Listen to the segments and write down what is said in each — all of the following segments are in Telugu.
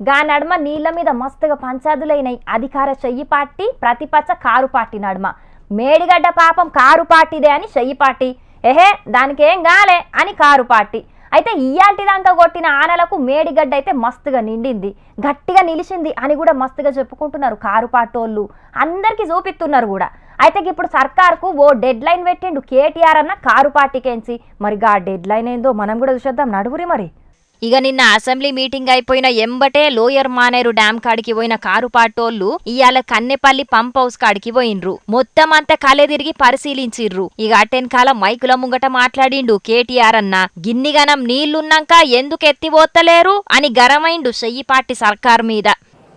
గా నడుమ నీళ్ళ మీద మస్తుగా పంచాదులైనాయి అధికార చెయ్యి పార్టీ ప్రతిపక్ష కారు పార్టీ నడుమ. మేడిగడ్డ పాపం కారు పార్టీదే అని చెయ్యి పార్టీ. ఎహే దానికేం గాలే అని కారు పార్టీ. అయితే ఇయ్యాల్టి దాకా కొట్టిన ఆనలకు మేడిగడ్డ అయితే మస్తుగా నిండింది. గట్టిగా నిలిచింది అని కూడా మస్తుగా చెప్పుకుంటున్నారు కారు పాటోళ్ళు అందరికీ చూపిస్తున్నారు కూడా. అయితే ఇప్పుడు సర్కార్కు ఓ డెడ్ లైన్ పెట్టిండు కేటీఆర్ అన్న కారు పార్టీకేంచి? మరి ఆ డెడ్ లైన్ ఏందో మనం కూడా చూసేద్దాం. నడువురి మరి. ఇక నిన్న అసెంబ్లీ మీటింగ్ అయిపోయిన ఎంబటే లోయర్ మానేరు డ్యామ్ కాడికి పోయిన కారు పాటోళ్ళు ఇవాళ కన్నెపల్లి పంప్ హౌస్ కాడికి పోయినరు మొత్తం అంతా కలే తిరిగి పరిశీలించిర్రు. ఇక అటెన్కాల మైకుల ముంగట మాట్లాడిండు కేటీఆర్ అన్న. గిన్నిగనం నీళ్ళున్నాక ఎందుకు ఎత్తిపోతలేరు అని గరమైండు చెయ్యిపాటి సర్కార్ మీద.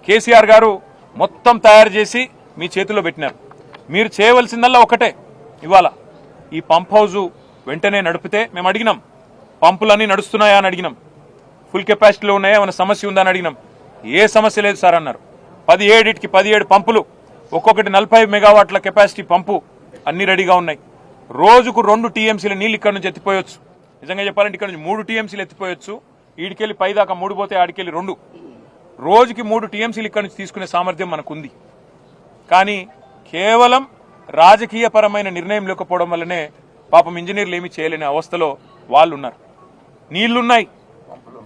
కేసీఆర్ గారు మొత్తం తయారు చేసి మీ చేతిలో పెట్టినారు. మీరు చేయవలసిందల్లా ఒకటే. ఇవాళ ఈ పంప్ హౌజు వెంటనే నడిపితే మేము అడిగినాం పంపులన్నీ నడుస్తున్నాయా అని అడిగినాం. ఫుల్ కెపాసిటీలో ఉన్నాయా? ఏమైనా సమస్య ఉందని అడిగినాం. ఏ సమస్య లేదు సార్ అన్నారు. పది ఏడిటికి పదిహేడు పంపులు ఒక్కొక్కటి నలభై మెగావాట్ల కెపాసిటీ పంపు అన్ని రెడీగా ఉన్నాయి. రోజుకు రెండు టీఎంసీల నీళ్ళు ఇక్కడ నుంచి ఎత్తిపోయొచ్చు. నిజంగా చెప్పాలంటే ఇక్కడ నుంచి మూడు టీఎంసీలు ఎత్తిపోయొచ్చు. ఈడికెళ్ళి పైదాకా మూడు పోతే ఆడికెళ్ళి రెండు. రోజుకి మూడు టీఎంసీలు ఇక్కడ నుంచి తీసుకునే సామర్థ్యం మనకుంది. కానీ కేవలం రాజకీయపరమైన నిర్ణయం లేకపోవడం వల్లనే పాపం ఇంజనీర్లు ఏమీ చేయలేని అవస్థలో వాళ్ళు ఉన్నారు నీళ్ళున్నాయి.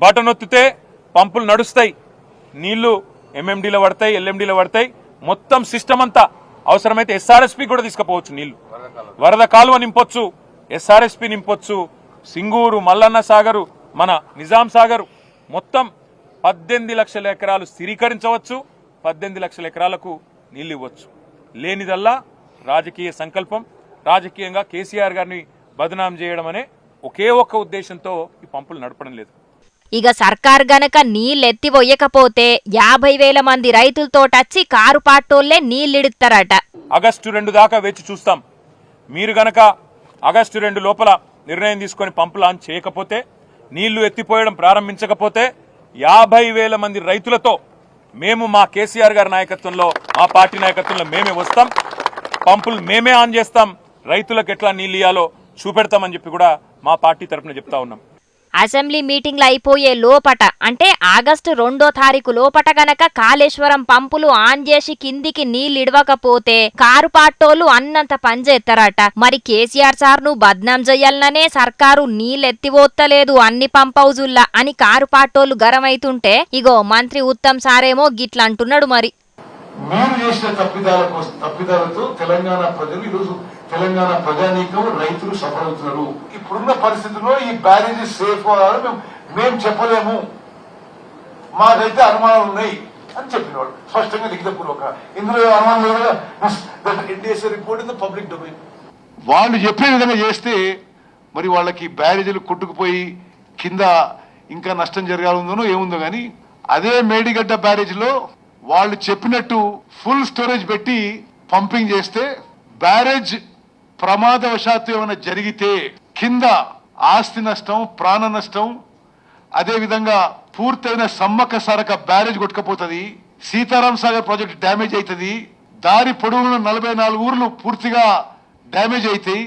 బటన్ ఒత్తితే పంపులు నడుస్తాయి. నీళ్ళు ఎంఎండీలో పడతాయి ఎల్ఎండీలో పడతాయి. మొత్తం సిస్టమ్ అంతా అవసరమైతే ఎస్ఆర్ఎస్పి కూడా తీసుకుపోవచ్చు నీళ్ళు. వరద కాలువ నింపొచ్చు ఎస్ఆర్ఎస్పి నింపొచ్చు. సింగూరు మల్లన్న సాగరు మన నిజాం సాగరు మొత్తం పద్దెనిమిది లక్షల ఎకరాలు స్థిరీకరించవచ్చు పద్దెనిమిది లక్షల ఎకరాలకు నీళ్ళు ఇవ్వచ్చు. లేనిదల్లా రాజకీయ సంకల్పం రాజకీయంగా కేసీఆర్ గారిని బదనాం చేయడం అనే ఒకే ఒక్క ఉద్దేశంతో ఈ పంపులు నడపడం లేదు. ఇక సర్కార్ గనక నీళ్ళెత్తి యాభై వేల మంది రైతులతోటచ్చి కారు పాటోళ్ళే నీళ్ళిడుతారట. ఆగస్టు రెండు దాకా వేచి చూస్తాం. మీరు గనక ఆగస్టు రెండు లోపల నిర్ణయం తీసుకొని పంపు లాంచ్ చేయకపోతే నీళ్ళు ఎత్తిపోయడం ప్రారంభించకపోతే యాభై వేల మంది రైతులతో మేము మా కేసీఆర్ గారి నాయకత్వంలో మా పార్టీ నాయకత్వంలో మేమే వస్తాం. పంపులు మేమే ఆన్ చేస్తాం. రైతులకు ఎట్లా నీళ్ళు ఇయ్యాలో చూపెడతామని చెప్పి కూడా మా పార్టీ తరఫున చెప్తా ఉన్నాం. అసెంబ్లీ మీటింగ్లు అయిపోయే లోపట అంటే ఆగస్టు రెండో తారీఖు లోపట గనక కాళేశ్వరం పంపులు ఆన్ చేసి కిందికి నీళ్ళిడవకపోతే కారు పాటోలు అన్నంత పనిచేస్తారట మరి కేసీఆర్ సార్ను బద్నాం చెయ్యాలననే సర్కారు నీళ్ళెత్తివోత్తలేదు అన్ని పంప్ హౌజుల్లా అని కారు పాటోలు గరమైతుంటే ఇగో మంత్రి ఉత్తమ్ సారేమో గిట్లా అంటున్నాడు మరి. మేము చేసిన తప్పిదాల తప్పిదాలతో తెలంగాణ ప్రజలు ఈరోజు తెలంగాణ ప్రజానీకం రైతులు సఫలవుతున్నారు. అవుతున్నారు ఇప్పుడున్న పరిస్థితుల్లో ఈ బ్యారేజీ సేఫ్ మేము మేము చెప్పలేము. మాకైతే అనుమానాలు ఉన్నాయి అని చెప్పినవాడు. స్పష్టంగా లిఖితపూర్వక ఇందులో అనుమానం లేదు report in the public domain వాళ్ళు చెప్పే విధంగా చేస్తే మరి వాళ్ళకి బ్యారేజీలు కొట్టుకుపోయి కింద ఇంకా నష్టం జరగాలందనో ఏముందో కానీ అదే మేడిగడ్డ బ్యారేజ్లో వాళ్ళు చెప్పినట్టు ఫుల్ స్టోరేజ్ పెట్టి పంపింగ్ చేస్తే బ్యారేజ్ ప్రమాదవశాత్తు ఏమైనా జరిగితే కింద ఆస్తి నష్టం ప్రాణ నష్టం అదేవిధంగా పూర్తయిన సమ్మక్క సారక బ్యారేజ్ కొట్టుకపోతుంది సీతారాం సాగర్ ప్రాజెక్ట్ డ్యామేజ్ అవుతుంది దారి పొడవున నలభై నాలుగు ఊర్లు పూర్తిగా డ్యామేజ్ అవుతాయి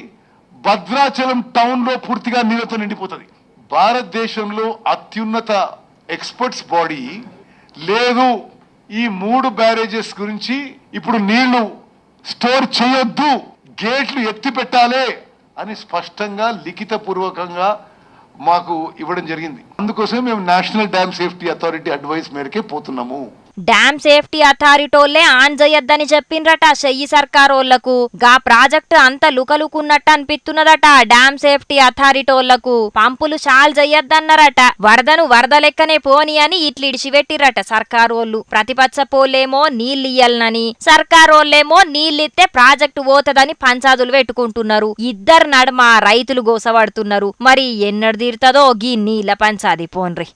భద్రాచలం టౌన్లో పూర్తిగా నీళ్ళతో నిండిపోతుంది. భారతదేశంలో అత్యున్నత ఎక్స్పర్ట్స్ బాడీ లేదు ఈ మూడు బ్యారేజెస్ గురించి ఇప్పుడు నీళ్ళు స్టోర్ చేయొద్దు. గేట్లు ఎత్తి పెట్టాలి అని స్పష్టంగా లిఖిత పూర్వకంగా మాకు ఇవ్వడం జరిగింది. అందుకోసం మేము national dam safety authority advice మేరకే పోతున్నాము. డ్యామ్ సేఫ్టీ అథారిటోళ్ళే ఆన్ చేయొద్దని చెప్పిండ్రట చెయ్యి సర్కారోళ్ళకు గా ప్రాజెక్టు అంత లుకలుకున్నట్టు అనిపిస్తున్నదట డ్యామ్ సేఫ్టీ అథారిటోళ్ళకు పంపులు చాలు చెయ్యొద్దన్నారట వరదను వరద లెక్కనే పోని అని ఇట్లిడిచిపెట్టిరట సర్కారోళ్ళు. ప్రతిపక్ష పోలేమో నీళ్ళియ్యాలనని సర్కారోళ్ళేమో నీళ్ళిత్తే ప్రాజెక్టు పోతదని పంచాదులు పెట్టుకుంటున్నారు ఇద్దరు నడుమ రైతులు గోసపడుతున్నారు మరి ఎన్నడు తీరుతుందో గీ నీళ్ళ పంచాది పోన్రి.